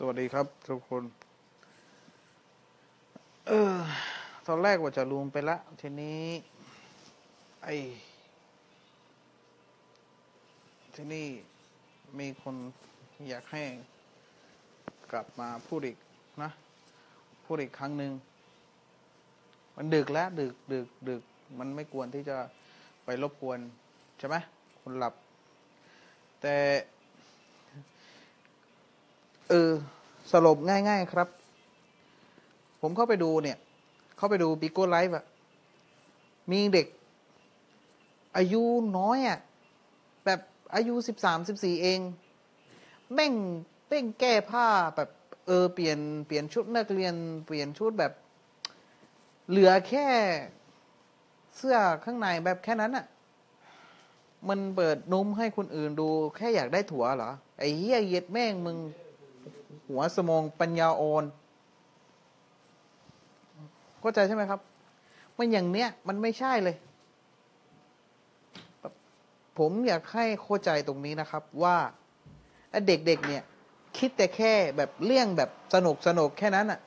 สวัสดีครับทุกคน เออ ตอนแรกว่าจะลืมไปละ ทีนี้ ไอทีนี้มีคนอยากให้กลับมาพูดอีกนะ พูดอีกครั้งหนึ่ง มันดึกแล้ว ดึกดึกดึก มันไม่ควรที่จะไปรบกวน ใช่ไหมคนหลับ แต่ เออสรุปง่าย ๆ ครับ ผมเข้าไปดูเนี่ย เข้าไปดูบิโก้ไลฟ์อะมีเด็ก อายุน้อยอะแบบอายุสิบสามสิบสี่เองแม่งเป้งแก้ผ้าแบบเออเปลี่ยนเปลี่ยนชุดนักเรียนเปลี่ยนชุดแบบ เหลือแค่เสื้อข้างในแบบแค่นั้นอะมันเปิดนุ่มให้คนอื่นดูแค่อยากได้ถั่วเหรอ ไอ้เหี้ยเย็ดแม่งมึง หัวสมองปัญญาอ่อนเข้าใจใช่ไหมครับ มันอย่างเนี้ยมันไม่ใช่เลย ผมอยากให้เข้าใจตรงนี้นะครับ ว่าเด็กๆเนี่ย คิดแต่แค่แบบเลี่ยงแบบสนุกสนุกแค่นั้นอะ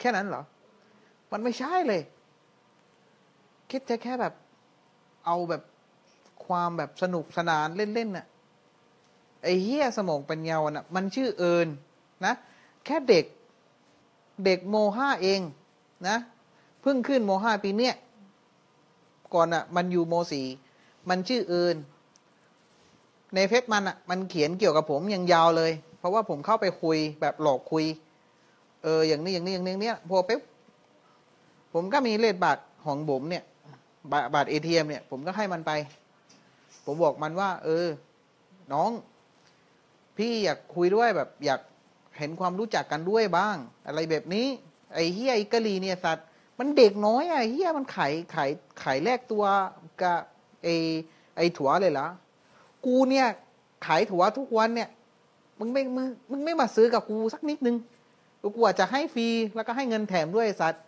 แค่นั้นเหรอ มันไม่ใช่เลย คิดแต่แค่แบบ เอาแบบความแบบสนุกสนานเล่นๆน่ะ ไอ้เฮียสมองปัญญาอะมันชื่อเอิญนะ แค่เด็กเด็กโมห้าเองนะเพิ่งขึ้นโมห้าปีเนี้ยก่อนอะ มันอยู่โมสี่มันชื่อเอิญในเฟซมันอะ มันเขียนเกี่ยวกับผมยังยาวเลย เพราะว่าผมเข้าไปคุยแบบหลอกคุย เอออย่างนี้อย่างนี้อย่างนี้เนี้ยพอปุ๊บผมก็มีเลขบัตรของผมเนี่ยบัตรเอทีเอ็มเนี่ย ผมก็ให้มันไป ผมบอกมันว่า เออ น้อง พี่อยากคุยด้วยแบบ อยากเห็นความรู้จักกันด้วยบ้าง อะไรแบบนี้ ไอ้เฮียไอ้กะลีเนี่ยสัตว์ มันเด็กน้อยไอะเฮียมันขายขายขายแลกตัวกับไอ้ไอ้ถั่วเลยเหรอกูเนี่ย ขายถั่วทุกวันเนี่ย มึงไม่มึงมึงไม่มาซื้อกับกูสักนิดนึงกูอาจจะให้ฟรีแล้วก็ให้เงินแถมด้วยสัตว์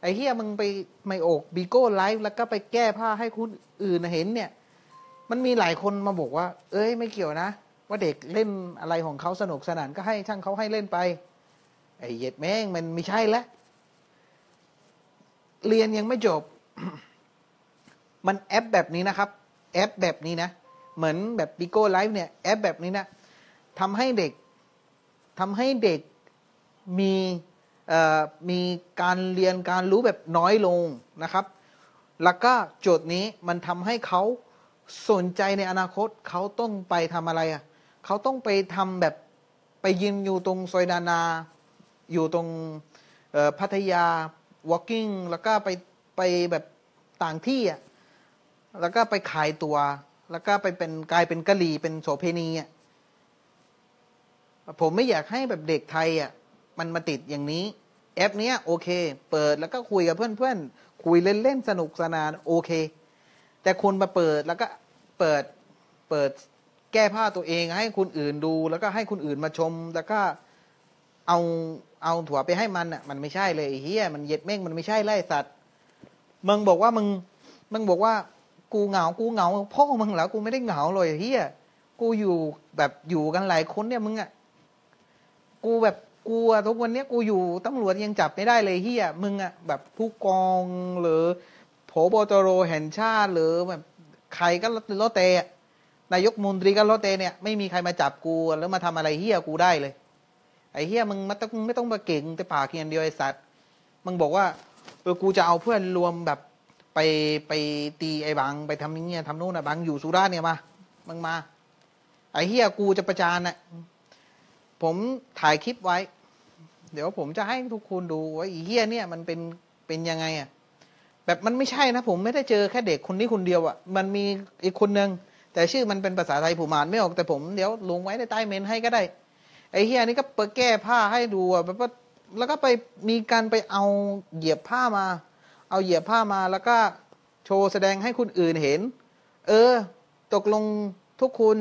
ไอ้เฮียมึงไปไม่โอกบีโก้ไลฟ์แล้วก็ไปแก้ผ้าให้คนอื่นเห็นเนี่ย มันมีหลายคนมาบอกว่า เอ้ยไม่เกี่ยวนะ ว่าเด็กเล่นอะไรของเขาสนุกสนานก็ให้ช่างเขาให้เล่นไปไอ้เหย็ดแม่งมันไม่ใช่แล้วเรียนยังไม่จบ มันแอปแบบนี้นะครับ แอปแบบนี้นะ เหมือนแบบบิโก้ไลฟ์เนี่ยแอปแบบนี้นะทำให้เด็กทำให้เด็กมีมีการเรียนการรู้แบบน้อยลงนะครับ แล้วก็โจทย์นี้มันทำให้เขาสนใจในอนาคตเขาต้องไปทำอะไรอะ เขาต้องไปทำแบบไปยืนอยู่ตรงซอยนานา อยู่ตรงพัทยา walking แล้วก็ไปไปแบบต่างที่อะแล้วก็ไปขายตัว แล้วก็ไปเป็นกลายเป็นกะหรี่เป็นโสเพณีอะผมไม่อยากให้แบบเด็กไทยอะมันมาติดอย่างนี้ แอปเนี้ยโอเค เปิดแล้วก็คุยกับเพื่อนๆ คุยเล่นๆ สนุกสนานโอเค แต่คุณมาเปิดแล้วก็เปิดเปิด แก้ผ้าตัวเองให้คนอื่นดู แล้วก็ให้คนอื่นมาชม แล้วก็เอาเอาถั่วไปให้มันอะ มันไม่ใช่เลยเฮียมันเย็ดเม่งมันไม่ใช่ไล่สัตว์มึงบอกว่ามึงมึงบอกว่า กูเหงากูเหงาพ่อมึงเหรอกูไม่ได้เหงาเลยเฮียกูอยู่แบบอยู่กันหลายคนเนี่ยมึงอะกูแบบกูอะทุกวันนี้กูอยู่ตำรวจยังจับไม่ได้เลยเฮียมึงอะแบบผู้กองหรือโผบตโรแห่งชาติหรือแบบใครก็โลเตะ นายกมนตรีก็โลเตเนี่ยไม่มีใครมาจับกูแล้วมาทำอะไรเฮี้ยกูได้เลย ไอ้เฮี้ยมึงไม่ต้องไม่ต้องมาเก่งแต่ปากเคียนเดียวไอ้สัตว์มึงบอกว่าเออกูจะเอาเพื่อนรวมแบบไปไปตีไอ้บังไปทำนี้เนี่ยทำโน่นอะบังอยู่สุราษฎร์เนี่ยมามึงมา ไอ้เฮี้ยกูจะประจานอะผมถ่ายคลิปไว้ เดี๋ยวผมจะให้ทุกคนดูว่าไอ้เฮี้ยเนี่ยมันเป็นเป็นยังไงอะแบบมันไม่ใช่นะผมไม่ได้เจอแค่เด็กคนนี้คนเดียวอะ่ะมันมีอีกคนนึง แต่ชื่อมันเป็นภาษาไทยผมอ่านไม่ออกแต่ผมเดี๋ยวลงไว้ในใต้เมนให้ก็ได้ ไอ้เฮียนี่ก็เปิดแก้ผ้าให้ดูแบบว่าแล้วก็ไปมีการไปเอาเหยียบผ้ามา เอาเหยียบผ้ามาแล้วก็โชว์แสดงให้คนอื่นเห็น เออ ตกลงทุกคุณ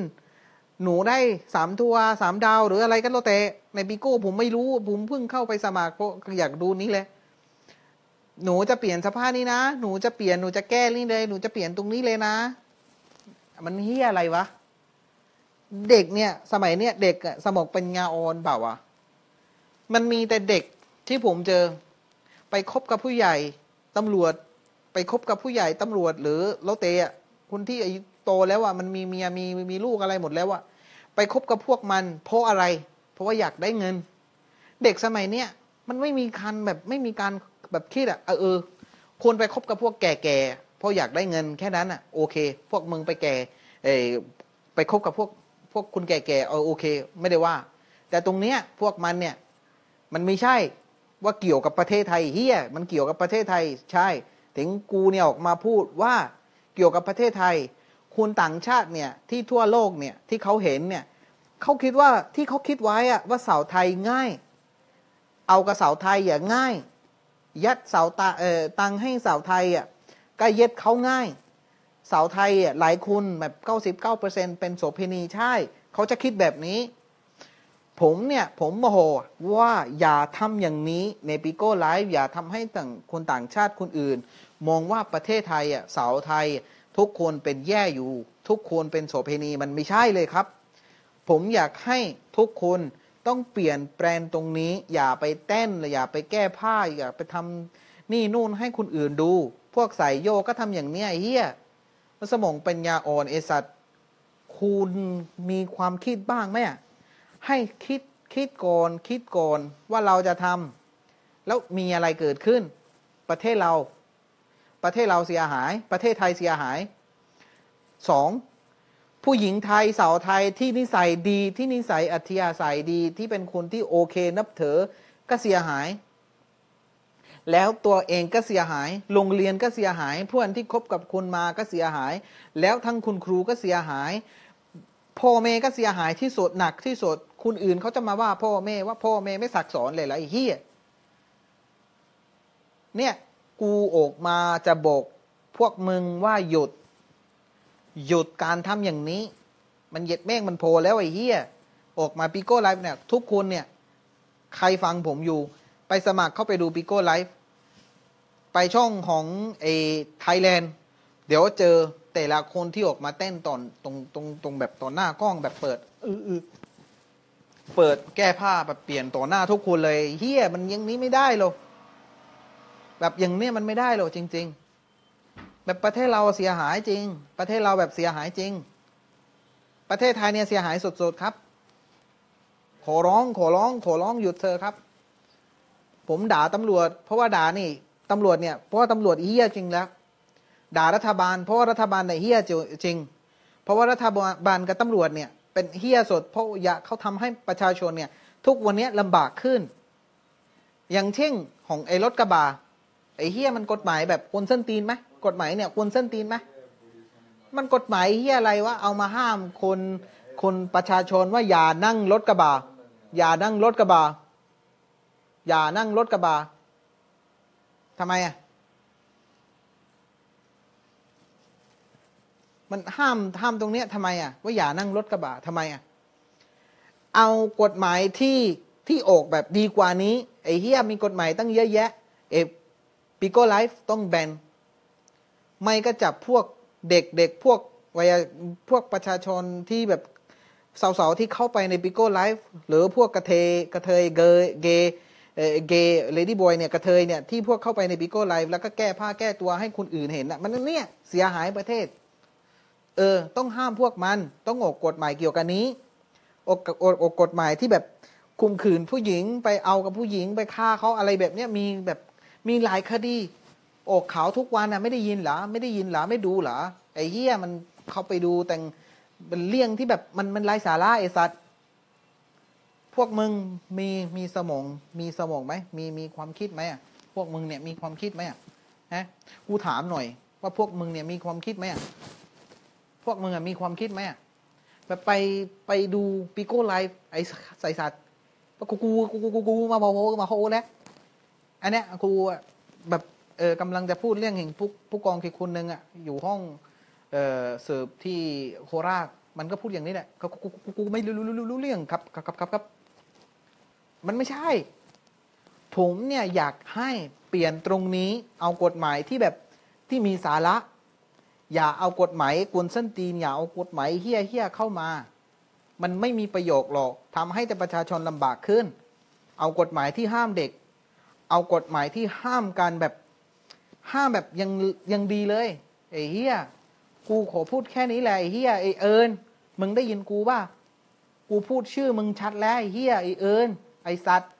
หนูได้สามทัวสามดาว หรืออะไรก็แล้วแต่ในปีโก้ผมไม่รู้ผมเพิ่งเข้าไปสมัครเพราะอยากดูนี้เลยหนูจะเปลี่ยนสภาพนี้นะ หนูจะเปลี่ยนหนูจะแก้นี่เลย หนูจะเปลี่ยนตรงนี้เลยนะ มันเฮียอะไรวะ เด็กเนี่ย สมัยเนี่ยเด็กอะสมองเป็นงาอ่อนเปล่าวะมันมีแต่เด็กที่ผมเจอ ไปคบกับผู้ใหญ่ตำรวจ ไปคบกับผู้ใหญ่ตำรวจ หรือโลเตะคนที่อายุโตแล้วอะมันมีเมียมีมีลูกอะไรหมดแล้วอะไปคบกับพวกมัน เพราะอะไร เพราะว่าอยากได้เงิน เด็กสมัยเนี้ยมันไม่มีคันแบบไม่มีการแบบคิดอะเออเออควรไปคบกับพวกแก่ๆ เพราะอยากได้เงินแค่นั้นอะโอเค พวกมึงไปแก่เอไปคบกับพวกพวกคุณแก่ๆเออโอเค ไม่ได้ว่า แต่ตรงเนี้ยพวกมันเนี่ยมันไม่ใช่ว่าเกี่ยวกับประเทศไทยเฮียมันเกี่ยวกับประเทศไทยใช่ ถึงกูเนี่ยออกมาพูดว่าเกี่ยวกับประเทศไทยคุณต่างชาติเนี่ยที่ทั่วโลกเนี่ยที่เขาเห็นเนี่ยเขาคิดว่าที่เขาคิดไว้อะว่าเสาไทยง่าย เอากระเสาไทยอย่าง่าย ยัดเสาตาเอ่อตังให้เสาไทยอะ ก็เย็ดเขาง่ายเสาไทยอะหลายคุณแบบเก้าสิบเก้าเปอร์เซ็นเป็นโสเภณีใช่ เขาจะคิดแบบนี้ ผมเนี่ย ผมโมโหว่าอย่าทำอย่างนี้ในปีโก้ไลฟ์อย่าทำให้ต่างคนต่างชาติคนอื่น มองว่าประเทศไทยอะเสาไทย ทุกคนเป็นแย่อยู่ ทุกคนเป็นโสเภณีมันไม่ใช่เลยครับ ผมอยากให้ทุกคนต้องเปลี่ยนแปลงตรงนี้ อย่าไปเต้นอย่าไปแก้ผ้าอย่าไปทำนี่นู่นให้คนอื่นดู พวกสายโยก็ทำอย่างเนี้ยเฮียสมองปัญญาอ่อนเอสัตว์คุณมีความคิดบ้างไหมให้คิดคิดก่อนคิดก่อนว่าเราจะทำแล้วมีอะไรเกิดขึ้น ประเทศเรา ประเทศเราเสียหาย ประเทศไทยเสียหายสองผู้หญิงไทยสาวไทยที่นิสัยดีที่นิสัยอัธยาศัยดีที่เป็นคนที่โอเคนับถือก็เสียหาย แล้วตัวเองก็เสียหาย โรงเรียนก็เสียหาย เพื่อนที่คบกับคุณมาก็เสียหาย แล้วทั้งคุณครูก็เสียหาย พ่อแม่ก็เสียหายที่สุดหนักที่สุดคุณอื่นเขาจะมาว่าพ่อแม่ว่าพ่อแม่ไม่สักสอนเลยไรเฮียเนี่ยกูออกมาจะบอกพวกมึงว่าหยุด หยุดการทำอย่างนี้ มันเหย็ดแม่งมันโผล่แล้วไอ้เหี้ยออกมาปิโก้ไลฟ์เนี่ย ทุกคนเนี่ย ใครฟังผมอยู่ ไปสมัครเข้าไปดูปิโก้ไลฟ์ ไปช่องของไอ้ไทยแลนด์เดี๋ยวเจอแต่ละคนที่ออกมาเต้นตอนตรงตรงตรงแบบต่อหน้ากล้องแบบเปิดอือเปิดแก้ผ้าแบบเปลี่ยนต่อหน้าทุกคนเลยเฮียมันยังนี้ไม่ได้หรอกแบบอย่างเนี้ยมันไม่ได้หรอกจริง ๆ แบบประเทศเราเสียหายจริง ประเทศเราแบบเสียหายจริง ประเทศไทยเนี่ยเสียหายสดๆครับ ขอร้องขอร้องขอร้องหยุดเธอครับ ผมด่าตำรวจ เพราะว่าด่านี่ ตำรวจเนี่ยเพราะว่าตำรวจเฮี้ยจริงแล้ว ด่ารัฐบาล เพราะว่ารัฐบาลเนี่ยเฮี้ยจริง เพราะว่ารัฐบาลกับตำรวจเนี่ยเป็นเฮี้ยสด เพราะอยากเขาทำให้ประชาชนเนี่ยทุกวันนี้ลำบากขึ้น อย่างเช่นของไอ้รถกระบะไอ้เฮี้ยมันกฎหมายแบบคนเส้นตีนไหมกฎหมายเนี่ยควรเส้นตีนไหมมันกฎหมายเฮี้ยอะไรวะเอามาห้ามคนคนประชาชนว่าอย่านั่งรถกระบะอย่านั่งรถกระบะอย่านั่งรถกระบะ ทำไมอะมันห้ามห้ามตรงเนี้ยทำไมอะว่าอย่านั่งรถกระบะทำไมอะเอากฎหมายที่ที่ออกแบบดีกว่านี้ไอ้เฮียมีกฎหมายตั้งเยอะแยะเอปิโก้ไลฟ์ต้องแบนไม่ก็จับพวกเด็กเด็กพวกวัยพวกประชาชนที่แบบสาวๆที่เข้าไปในปิโก้ไลฟ์หรือพวกกระเทยกระเทยเกย์ เกย์เกย์เลดี้บอยเนี่ยกระเทยเนี่ยที่พวกเข้าไปในปิโก้ไลฟ์แล้วก็แก้ผ้าแก้ตัวให้คนอื่นเห็นอะมันเนี่ยเสียหายประเทศ เออ ต้องห้ามพวกมันต้องออกกฎหมายเกี่ยวกับนี้ออกออกกฎหมายที่แบบคุมขืนผู้หญิงไปเอากับผู้หญิงไปฆ่าเขาอะไรแบบเนี้ยมีแบบมีหลายคดีอกขาวทุกวันอะไม่ได้ยินหรอไม่ได้ยินหรอไม่ดูหรอไอ้เหี้ยมันเขาไปดูแต่งเป็นเรื่องที่แบบมันมันไร้สาระไอ้สัตว์ พวกมึงมีมีสมองมีสมองไหมมีมีความคิดไหมอะพวกมึงเนี่ยมีความคิดไหมอะฮะกูถามหน่อย ว่าพวกมึงเนี่ยมีความคิดไหมอะพวกมึงอะมีความคิดไหมอะแบบไปไปดูปิโก้ไลฟ์ไอ้ใส่สัตว์กูกูกูกูกูมาบอมาโฮแล้วอันเนี้ยกูแบบเออกำลังจะพูดเรื่องเห็นผู้ผู้กองคือคนหนึ่งอะอยู่ห้องเออเสิร์ฟที่โคราชมันก็พูดอย่างนี้แหละกูกูกูไม่รู้รู้รู้เรื่องครับครับครับครับ มันไม่ใช่ ผมเนี่ยอยากให้เปลี่ยนตรงนี้ เอากฎหมายที่แบบที่มีสาระ อย่าเอากฎหมายกวนเส้นตีน อย่าเอากฎหมายเฮี้ยเฮี้ยเข้ามา มันไม่มีประโยชน์หรอกทำให้แต่ประชาชนลำบากขึ้น เอากฎหมายที่ห้ามเด็ก เอากฎหมายที่ห้ามการแบบห้ามแบบยังยังดีเลยไอ้เฮี้ยกูขอพูดแค่นี้แหละไอ้เฮียไอ้เอิญมึงได้ยินกูป่ะ กูพูดชื่อมึงชัดแล้วไอ้เฮียไอ้เอิญ ไอสัตว์